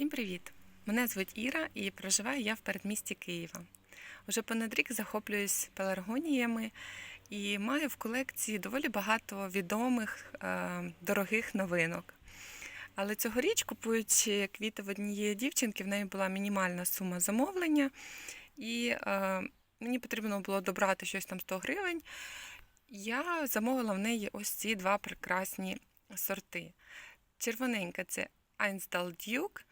Всім привіт! Мене звуть Іра і проживаю я в передмісті Києва. Уже понад рік захоплююсь пеларгоніями і маю в колекції доволі багато відомих е, дорогих новинок. Але цьогоріч, купуючи квіти в однієї дівчинки, в неї була мінімальна сума замовлення, і е, мені потрібно було добрати щось там 100 гривень. Я замовила в неї ось ці два прекрасні сорти. Червоненька це Einsdal Duke,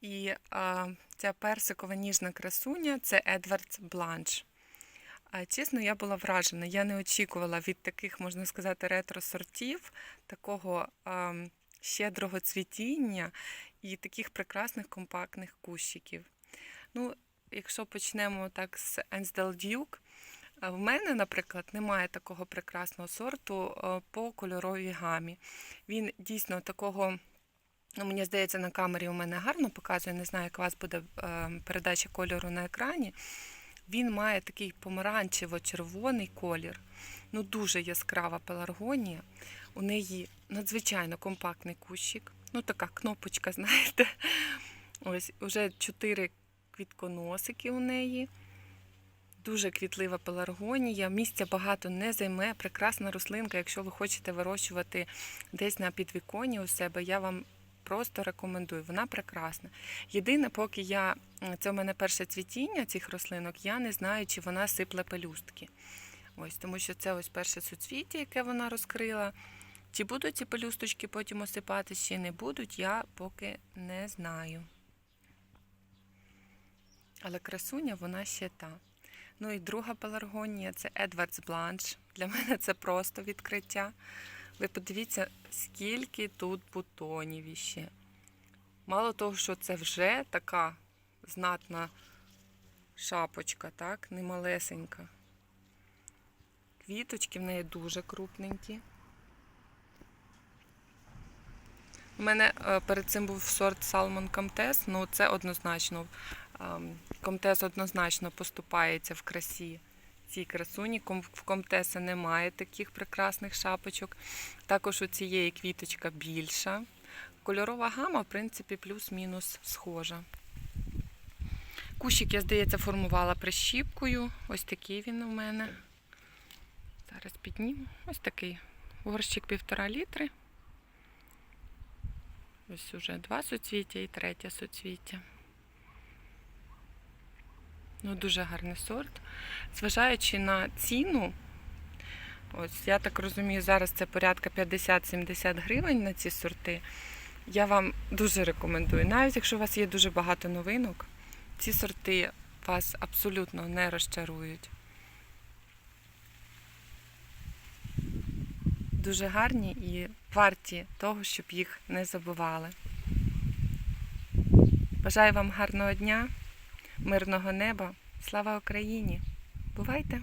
і а, ця персикова ніжна красуня це Едвардс Бланш. А, чесно, я була вражена. Я не очікувала від таких, можна сказати, ретро-сортів, такого а, щедрого цвітіння і таких прекрасних компактних кущиків. Ну, якщо почнемо так з Einsdal Duke, в мене, наприклад, немає такого прекрасного сорту по кольоровій гамі. Він дійсно такого. Ну, мені здається, на камері у мене гарно показує, не знаю, як у вас буде е, передача кольору на екрані. Він має такий помаранчево-червоний колір. Ну, дуже яскрава пеларгонія. У неї надзвичайно компактний кущик. Ну, така кнопочка, знаєте. Ось уже чотири квітконосики у неї. Дуже квітлива пеларгонія. Місця багато не займе. Прекрасна рослинка. Якщо ви хочете вирощувати десь на підвіконні у себе, я вам просто рекомендую. Вона прекрасна. Єдине, поки я це у мене перше цвітіння цих рослинок, я не знаю, чи вона сипле пелюстки. Ось, тому що це ось перше суцвіття, яке вона розкрила. Чи будуть ці пелюсточки потім осипати, чи не будуть, я поки не знаю. Але красуня вона ще та. Ну і друга пеларгонія це Едвардс Бланш. Для мене це просто відкриття. Ви подивіться, скільки тут бутонів іще. Мало того, що це вже така знатна шапочка, так, немалесенька. Квіточки в неї дуже крупненькі. У мене е, перед цим був сорт Salmon Comtesse, ну це однозначно. Комтес однозначно поступається в красі цій красуні. В комтеса немає таких прекрасних шапочок. Також у цієї квіточка більша. Кольорова гама, в принципі, плюс-мінус схожа. Кущик, я, здається, формувала прищіпкою. Ось такий він у мене. Зараз підніму. Ось такий горщик півтора літри. Ось уже два суцвіття і третє суцвіття. Ну, дуже гарний сорт. Зважаючи на ціну, ось я так розумію, зараз це порядка 50-70 гривень на ці сорти. Я вам дуже рекомендую. Навіть якщо у вас є дуже багато новинок, ці сорти вас абсолютно не розчарують. Дуже гарні і варті того, щоб їх не забували. Бажаю вам гарного дня, мирного неба. Слава Україні! Бувайте!